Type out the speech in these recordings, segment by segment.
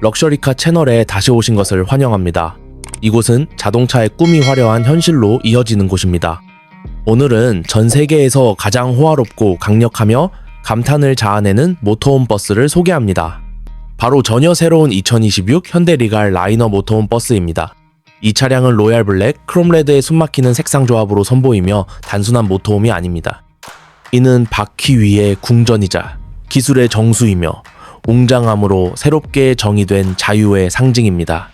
럭셔리카 채널에 다시 오신 것을 환영합니다. 이곳은 자동차의 꿈이 화려한 현실로 이어지는 곳입니다. 오늘은 전 세계에서 가장 호화롭고 강력하며 감탄을 자아내는 모터홈 버스를 소개합니다. 바로 전혀 새로운 2026 현대 리갈 라이너 모터홈 버스입니다. 이 차량은 로얄 블랙, 크롬 레드의 숨막히는 색상 조합으로 선보이며 단순한 모터홈이 아닙니다. 이는 바퀴 위의 궁전이자 기술의 정수이며 웅장함으로 새롭게 정의된 자유의 상징입니다.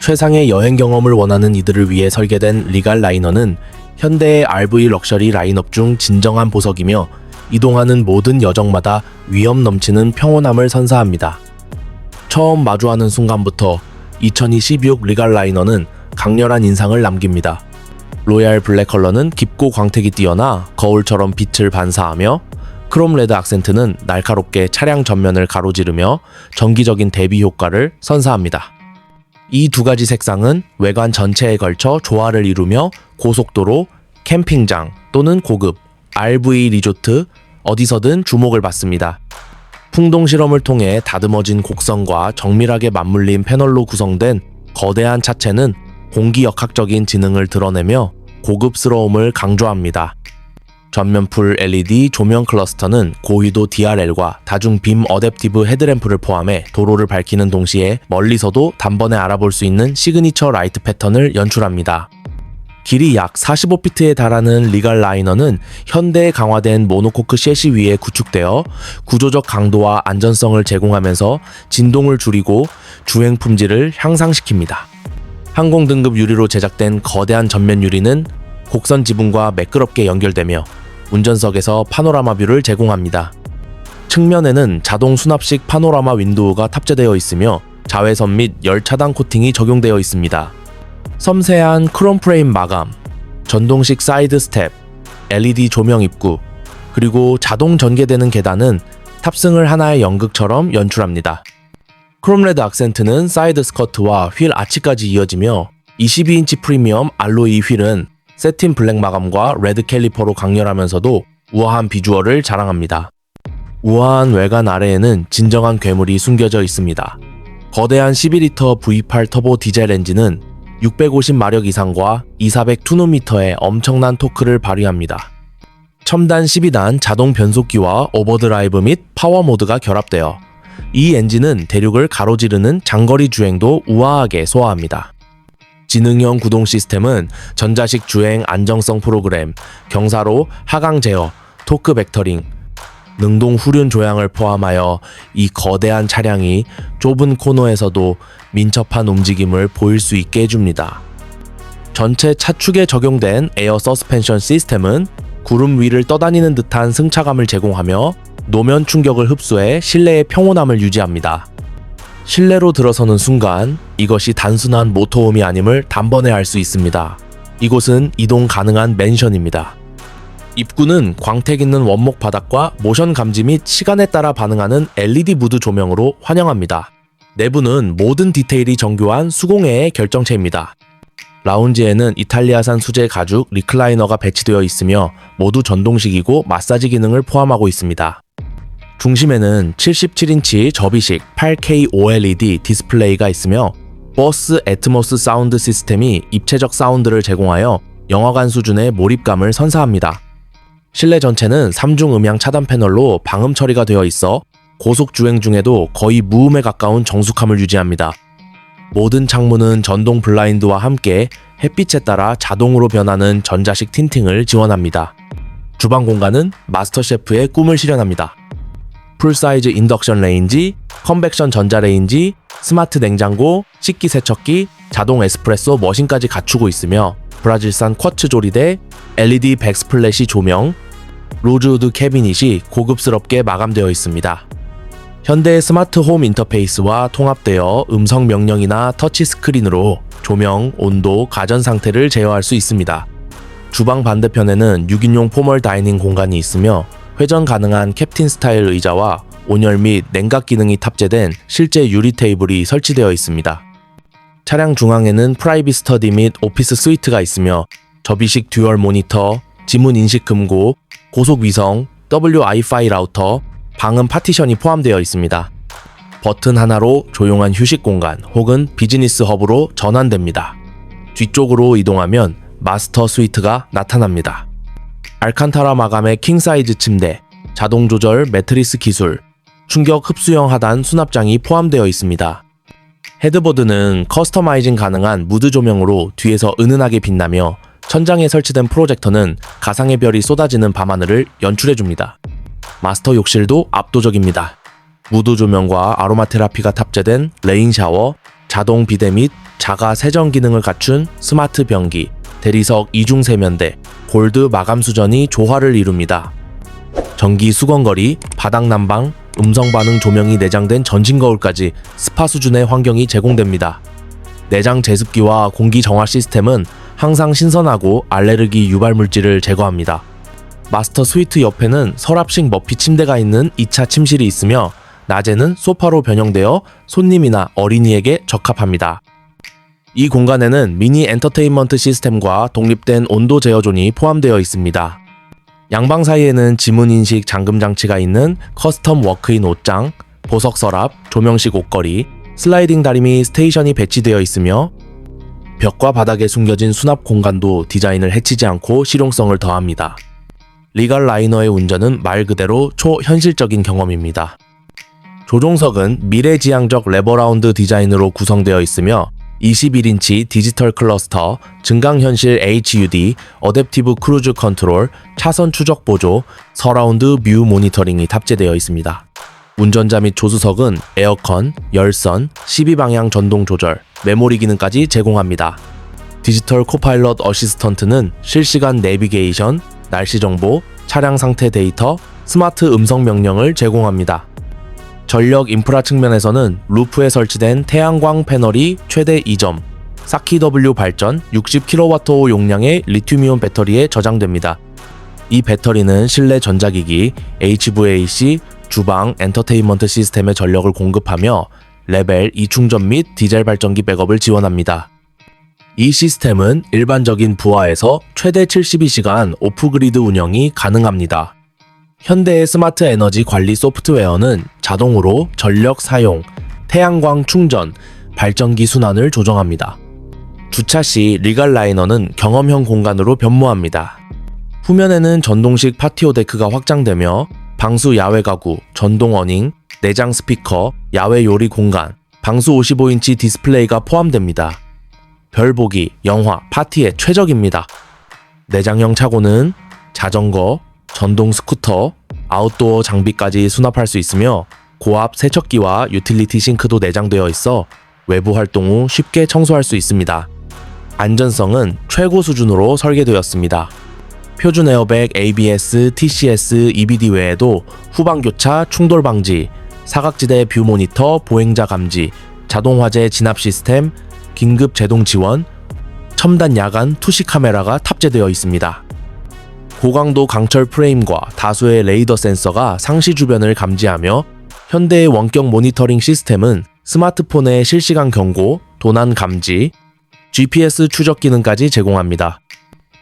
최상의 여행 경험을 원하는 이들을 위해 설계된 리갈 라이너는 현대의 RV 럭셔리 라인업 중 진정한 보석이며 이동하는 모든 여정마다 위험 넘치는 평온함을 선사합니다. 처음 마주하는 순간부터 2026 리갈 라이너는 강렬한 인상을 남깁니다. 로얄 블랙 컬러는 깊고 광택이 뛰어나 거울처럼 빛을 반사하며 크롬 레드 악센트는 날카롭게 차량 전면을 가로지르며 정기적인 대비 효과를 선사합니다. 이 두 가지 색상은 외관 전체에 걸쳐 조화를 이루며 고속도로, 캠핑장 또는 고급, RV 리조트 어디서든 주목을 받습니다. 풍동 실험을 통해 다듬어진 곡선과 정밀하게 맞물린 패널로 구성된 거대한 차체는 공기역학적인 지능을 드러내며 고급스러움을 강조합니다. 전면 풀 LED 조명 클러스터는 고위도 DRL과 다중 빔 어댑티브 헤드램프를 포함해 도로를 밝히는 동시에 멀리서도 단번에 알아볼 수 있는 시그니처 라이트 패턴을 연출합니다. 길이 약 45피트에 달하는 리갈 라이너는 현대 강화된 모노코크 셰시 위에 구축되어 구조적 강도와 안전성을 제공하면서 진동을 줄이고 주행 품질을 향상시킵니다. 항공 등급 유리로 제작된 거대한 전면 유리는 곡선 지붕과 매끄럽게 연결되며 운전석에서 파노라마 뷰를 제공합니다. 측면에는 자동 수납식 파노라마 윈도우가 탑재되어 있으며 자외선 및 열 차단 코팅이 적용되어 있습니다. 섬세한 크롬 프레임 마감, 전동식 사이드 스텝, LED 조명 입구, 그리고 자동 전개되는 계단은 탑승을 하나의 연극처럼 연출합니다. 크롬레드 악센트는 사이드 스커트와 휠 아치까지 이어지며 22인치 프리미엄 알로이 휠은 세틴 블랙 마감과 레드 캘리퍼로 강렬하면서도 우아한 비주얼을 자랑합니다. 우아한 외관 아래에는 진정한 괴물이 숨겨져 있습니다. 거대한 12리터 V8 터보 디젤 엔진은 650마력 이상과 2400 투노미터의 엄청난 토크를 발휘합니다. 첨단 12단 자동 변속기와 오버드라이브 및 파워 모드가 결합되어 이 엔진은 대륙을 가로지르는 장거리 주행도 우아하게 소화합니다. 지능형 구동 시스템은 전자식 주행 안정성 프로그램, 경사로 하강 제어, 토크 벡터링, 능동 후륜 조향을 포함하여 이 거대한 차량이 좁은 코너에서도 민첩한 움직임을 보일 수 있게 해줍니다. 전체 차축에 적용된 에어 서스펜션 시스템은 구름 위를 떠다니는 듯한 승차감을 제공하며 노면 충격을 흡수해 실내의 평온함을 유지합니다. 실내로 들어서는 순간 이것이 단순한 모터홈이 아님을 단번에 알 수 있습니다. 이곳은 이동 가능한 맨션입니다. 입구는 광택 있는 원목 바닥과 모션 감지 및 시간에 따라 반응하는 LED 무드 조명으로 환영합니다. 내부는 모든 디테일이 정교한 수공예의 결정체입니다. 라운지에는 이탈리아산 수제 가죽 리클라이너가 배치되어 있으며 모두 전동식이고 마사지 기능을 포함하고 있습니다. 중심에는 77인치 접이식 8K OLED 디스플레이가 있으며 버스 애트모스 사운드 시스템이 입체적 사운드를 제공하여 영화관 수준의 몰입감을 선사합니다. 실내 전체는 3중 음향 차단 패널로 방음 처리가 되어 있어 고속 주행 중에도 거의 무음에 가까운 정숙함을 유지합니다. 모든 창문은 전동 블라인드와 함께 햇빛에 따라 자동으로 변하는 전자식 틴팅을 지원합니다. 주방 공간은 마스터 셰프의 꿈을 실현합니다. 풀사이즈 인덕션 레인지, 컨벡션 전자레인지, 스마트 냉장고, 식기 세척기, 자동 에스프레소 머신까지 갖추고 있으며 브라질산 쿼츠 조리대, LED 백스플래시 조명, 로즈우드 캐비닛이 고급스럽게 마감되어 있습니다. 현대 스마트 홈 인터페이스와 통합되어 음성 명령이나 터치 스크린으로 조명, 온도, 가전 상태를 제어할 수 있습니다. 주방 반대편에는 6인용 포멀 다이닝 공간이 있으며 회전 가능한 캡틴 스타일 의자와 온열 및 냉각 기능이 탑재된 실제 유리 테이블이 설치되어 있습니다. 차량 중앙에는 프라이빗 스터디 및 오피스 스위트가 있으며 접이식 듀얼 모니터, 지문 인식 금고, 고속 위성, Wi-Fi 라우터, 방음 파티션이 포함되어 있습니다. 버튼 하나로 조용한 휴식 공간 혹은 비즈니스 허브로 전환됩니다. 뒤쪽으로 이동하면 마스터 스위트가 나타납니다. 알칸타라 마감의 킹 사이즈 침대, 자동 조절 매트리스 기술, 충격 흡수형 하단 수납장이 포함되어 있습니다. 헤드보드는 커스터마이징 가능한 무드 조명으로 뒤에서 은은하게 빛나며 천장에 설치된 프로젝터는 가상의 별이 쏟아지는 밤하늘을 연출해줍니다. 마스터 욕실도 압도적입니다. 무드 조명과 아로마 테라피가 탑재된 레인 샤워, 자동 비데 및 자가 세정 기능을 갖춘 스마트 변기, 대리석 이중 세면대, 골드 마감 수전이 조화를 이룹니다. 전기 수건거리, 바닥 난방, 음성 반응 조명이 내장된 전진 거울까지 스파 수준의 환경이 제공됩니다. 내장 제습기와 공기 정화 시스템은 항상 신선하고 알레르기 유발 물질을 제거합니다. 마스터 스위트 옆에는 서랍식 머피 침대가 있는 2차 침실이 있으며 낮에는 소파로 변형되어 손님이나 어린이에게 적합합니다. 이 공간에는 미니 엔터테인먼트 시스템과 독립된 온도 제어존이 포함되어 있습니다. 양방 사이에는 지문 인식 잠금 장치가 있는 커스텀 워크인 옷장, 보석 서랍, 조명식 옷걸이, 슬라이딩 다리 및 스테이션이 배치되어 있으며 벽과 바닥에 숨겨진 수납 공간도 디자인을 해치지 않고 실용성을 더합니다. 리갈 라이너의 운전은 말 그대로 초현실적인 경험입니다. 조종석은 미래지향적 레버라운드 디자인으로 구성되어 있으며 21인치 디지털 클러스터, 증강현실 HUD, 어댑티브 크루즈 컨트롤, 차선 추적 보조, 서라운드 뷰 모니터링이 탑재되어 있습니다. 운전자 및 조수석은 에어컨, 열선, 12방향 전동 조절, 메모리 기능까지 제공합니다. 디지털 코파일럿 어시스턴트는 실시간 내비게이션, 날씨 정보, 차량 상태 데이터, 스마트 음성 명령을 제공합니다. 전력 인프라 측면에서는 루프에 설치된 태양광 패널이 최대 2점, 사키 W 발전 60kWh 용량의 리튬이온 배터리에 저장됩니다. 이 배터리는 실내 전자기기, HVAC, 주방, 엔터테인먼트 시스템에 전력을 공급하며 레벨 2충전 및 디젤 발전기 백업을 지원합니다. 이 시스템은 일반적인 부하에서 최대 72시간 오프그리드 운영이 가능합니다. 현대의 스마트 에너지 관리 소프트웨어는 자동으로 전력 사용, 태양광 충전, 발전기 순환을 조정합니다. 주차 시 리갈 라이너는 경험형 공간으로 변모합니다. 후면에는 전동식 파티오 데크가 확장되며 방수 야외 가구, 전동 어닝, 내장 스피커, 야외 요리 공간, 방수 55인치 디스플레이가 포함됩니다. 별 보기, 영화, 파티에 최적입니다. 내장형 차고는 자전거, 전동 스쿠터, 아웃도어 장비까지 수납할 수 있으며 고압 세척기와 유틸리티 싱크도 내장되어 있어 외부 활동 후 쉽게 청소할 수 있습니다. 안전성은 최고 수준으로 설계되었습니다. 표준 에어백 ABS, TCS, EBD 외에도 후방 교차 충돌 방지, 사각지대 뷰 모니터, 보행자 감지, 자동 화재 진압 시스템, 긴급 제동 지원, 첨단 야간 투시 카메라가 탑재되어 있습니다. 고강도 강철 프레임과 다수의 레이더 센서가 상시 주변을 감지하며 현대의 원격 모니터링 시스템은 스마트폰의 실시간 경고, 도난 감지, GPS 추적 기능까지 제공합니다.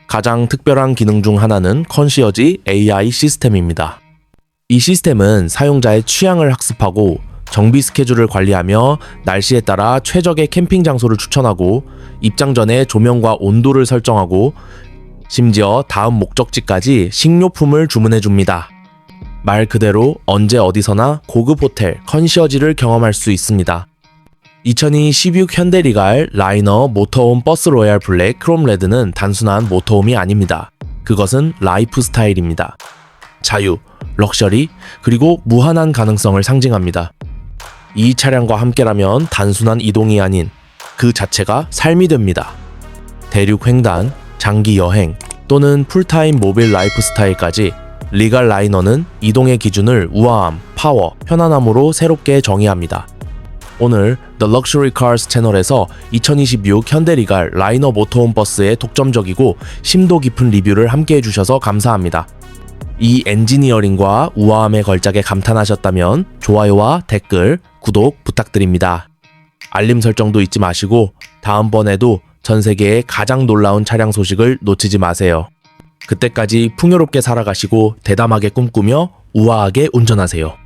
가장 특별한 기능 중 하나는 컨시어지 AI 시스템입니다. 이 시스템은 사용자의 취향을 학습하고 정비 스케줄을 관리하며 날씨에 따라 최적의 캠핑 장소를 추천하고 입장 전에 조명과 온도를 설정하고 심지어 다음 목적지까지 식료품을 주문해 줍니다. 말 그대로 언제 어디서나 고급 호텔 컨시어지를 경험할 수 있습니다. 2002 16 현대 리갈 라이너 모터홈 버스 로얄 블랙 크롬 레드는 단순한 모터홈이 아닙니다. 그것은 라이프 스타일입니다. 자유, 럭셔리, 그리고 무한한 가능성을 상징합니다. 이 차량과 함께라면 단순한 이동이 아닌 그 자체가 삶이 됩니다. 대륙 횡단, 장기 여행 또는 풀타임 모빌 라이프 스타일까지 리갈 라이너는 이동의 기준을 우아함, 파워, 편안함으로 새롭게 정의합니다. 오늘 The Luxury Cars 채널에서 2026 현대 리갈 라이너 모터홈 버스의 독점적이고 심도 깊은 리뷰를 함께 해주셔서 감사합니다. 이 엔지니어링과 우아함의 걸작에 감탄하셨다면 좋아요와 댓글, 구독 부탁드립니다. 알림 설정도 잊지 마시고 다음번에도 전 세계의 가장 놀라운 차량 소식을 놓치지 마세요. 그때까지 풍요롭게 살아가시고 대담하게 꿈꾸며 우아하게 운전하세요.